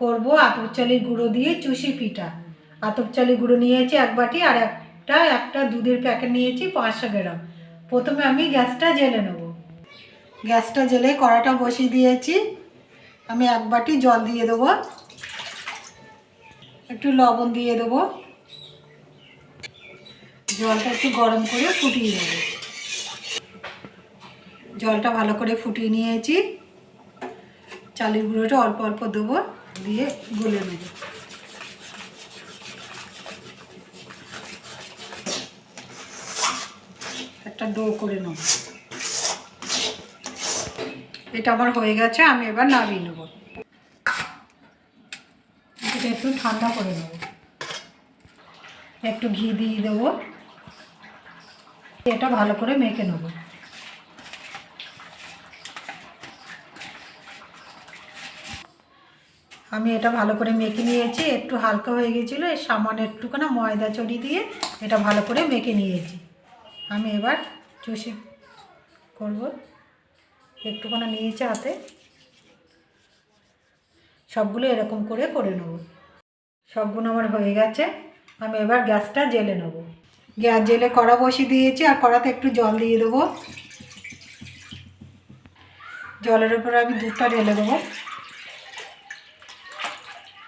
করব? আতপ চালের গুঁড়ো দিয়ে চুষি পিঠা। আতপ গুঁড়ো নিয়েছি এক বাটি আর একটা একটা দুধের প্যাকেট নিয়েছি পাঁচশো গ্রাম। প্রথমে আমি গ্যাসটা জেলে নেব। গ্যাসটা জেলে কড়াটা বসিয়ে দিয়েছি। আমি এক বাটি জল দিয়ে দেবো। একটু লবণ দিয়ে দেবো। জলটা একটু গরম করে ফুটিয়ে নেব। জলটা ভালো করে ফুটিয়ে নিয়েছি। চালের গুঁড়োটা অল্প অল্প দেবো, দিয়ে গুলে নেব। একটা ডো করে নেব। এটা আমার হয়ে গেছে, আমি এবার নামিয়ে নেব। এটা একটু ঠান্ডা করে নেব। একটু ঘি দিয়ে দেবো। এটা ভালো করে মেখে নেব। আমি এটা ভালো করে মেখে নিয়েছি, একটু হালকা হয়ে গেছিল এর সামান্য একটুখানি ময়দা চড়ি দিয়ে এটা ভালো করে মেখে নিয়েছি। আমি এবার চষে করব, একটুখানি নিয়েছি হাতে। সবগুলো এরকম করে করে নেব। সবগুলো আমার হয়ে গেছে, আমি এবার গ্যাসটা জেলে নেব। গ্যাস জেলে কড়া বসিয়ে দিয়েছি, আর কড়াতে একটু জল দিয়ে দেবো। জলের উপরে আমি দুধটা ঢেলে দেবো।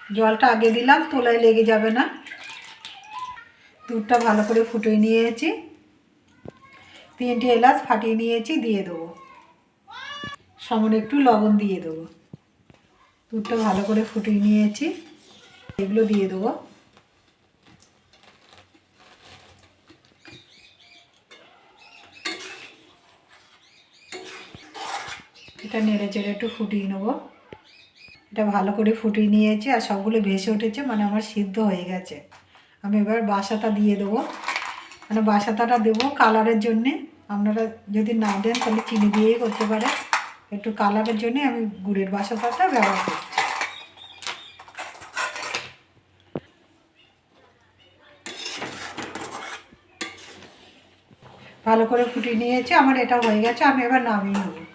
জলটা আগে দিলাম, তোলায় লেগে যাবে না। দুধটা ভালো করে ফুটিয়ে নিয়েছি। তিনটে এলাচ ফাটিয়ে নিয়েছি, দিয়ে দেবো। সামান্য একটু লবণ দিয়ে দেবো। দুধটা ভালো করে ফুটিয়ে নিয়েছি, এগুলো দিয়ে দেবো। এটা নেড়ে চেড়ে একটু ফুটিয়ে নেব। এটা ভালো করে ফুটিয়ে নিয়েছি আর সবগুলো ভেসে উঠেছে মানে আমার সিদ্ধ হয়ে গেছে। আমি এবার বাসাটা দিয়ে দেবো। মানে বাসাতাটা দেবো কালারের জন্যে। আপনারা যদি না দেন তাহলে চিনি দিয়েই করতে পারে একটু কালারের জন্যে আমি গুড়ের বাসাতাটা ব্যবহার করছি ভালো করে ফুটিয়ে নিয়েছি, আমার এটা হয়ে গেছে, আমি এবার নামিয়ে নেব।